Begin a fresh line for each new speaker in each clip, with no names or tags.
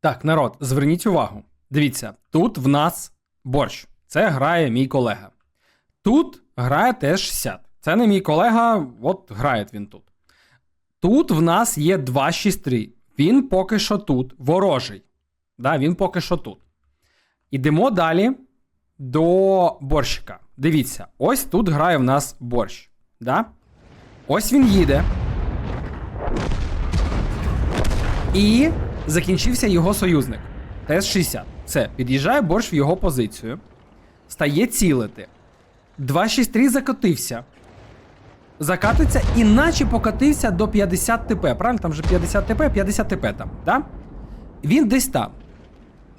Так, народ, зверніть увагу. Дивіться, тут в нас борщ. Це грає мій колега. Тут грає теж 60. Це не мій колега, от грає він тут. Тут в нас є 263. Він поки що тут, ворожий. Да, він поки що тут. Ідемо далі до борщика. Дивіться, ось тут грає в нас борщ. Да? Ось він їде. І закінчився його союзник. ТС-60. Все, під'їжджає борщ в його позицію. Стає цілити. 263 закотився. Закатиться, іначе покатився до 50 ТП. Правильно, там вже 50 ТП, 50 ТП там, да? Він десь там.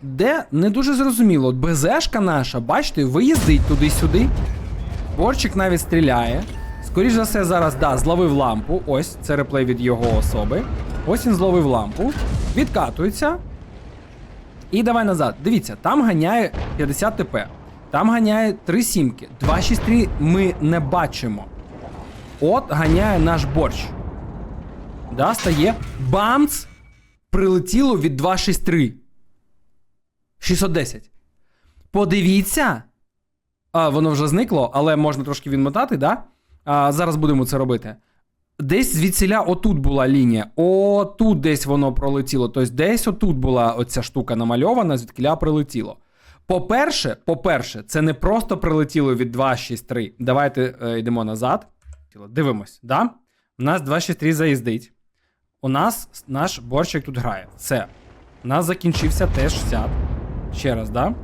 Де не дуже зрозуміло. БЗшка наша, бачите, виїздить туди-сюди. Борчик навіть стріляє. Скоріше за все, зараз да, зловив лампу. Ось це реплей від його особи. Ось він зловив лампу. Відкатується. І давай назад. Дивіться, там ганяє 50 ТП. Там ганяє 3 сімки. 263 ми не бачимо. От ганяє наш борщ. Да, стає. Бамц! Прилетіло від 263. 610. Подивіться. А, воно вже зникло, але можна трошки відмотати, да? А, зараз будемо це робити. Десь звідсіля отут була лінія. Отут десь воно пролетіло. Тобто десь отут була оця штука намальована, звідкиля прилетіло. По-перше, по-перше, це не просто прилетіло від 263. Давайте е, йдемо назад. Дивимось, да? У нас 263 заїздить. У нас наш борщик тут грає. Все. У нас закінчився Т-60. Ще раз, да?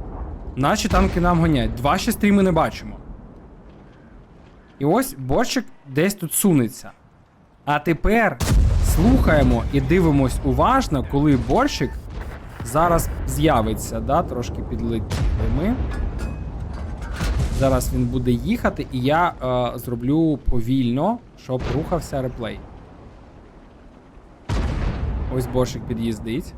Наші танки нам гоняють. 263 ми не бачимо. І ось борщик десь тут сунеться. А тепер слухаємо і дивимось уважно, коли борщик зараз з'явиться. Да? Трошки підлетіли ми. Зараз він буде їхати, і я е, зроблю повільно, щоб рухався реплей. Ось борщик під'їздить.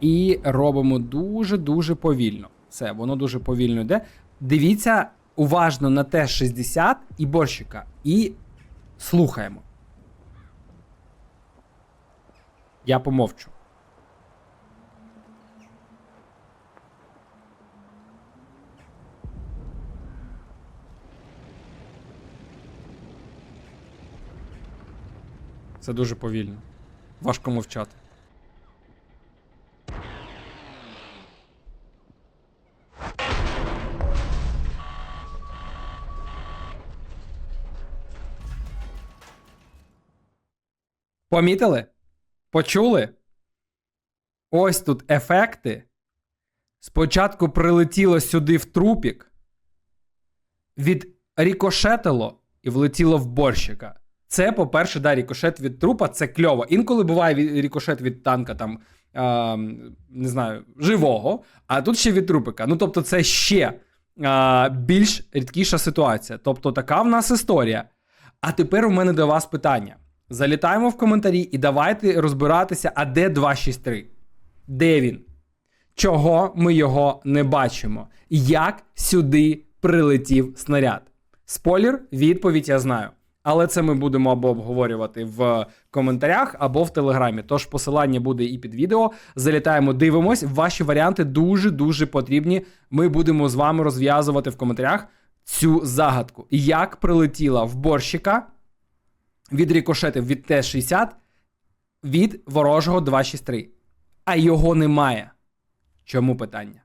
І робимо дуже-дуже повільно. Все, воно дуже повільно йде. Дивіться уважно на Т-60 і борщика. І слухаємо. Я помовчу. Це дуже повільно. Важко мовчати. Помітили? Почули? Ось тут ефекти. Спочатку прилетіло сюди в трупік, від рікошетило і влетіло в борщика. Це, по-перше, да, рікошет від трупа це кльово. Інколи буває рікошет від танка, там, а, не знаю, живого, а тут ще від трупика. Ну, тобто, це ще а, більш рідкіша ситуація. Тобто, така в нас історія. А тепер у мене до вас питання. Залітаємо в коментарі і давайте розбиратися, а де 263? Де він? Чого ми його не бачимо? Як сюди прилетів снаряд? Спойлер, відповідь я знаю. Але це ми будемо або обговорювати в коментарях, або в телеграмі. Тож посилання буде і під відео. Залітаємо, дивимось. Ваші варіанти дуже-дуже потрібні. Ми будемо з вами розв'язувати в коментарях цю загадку. Як прилетіла в борщика від рікошетів від Т-60 від ворожого 263. А його немає. Чому питання?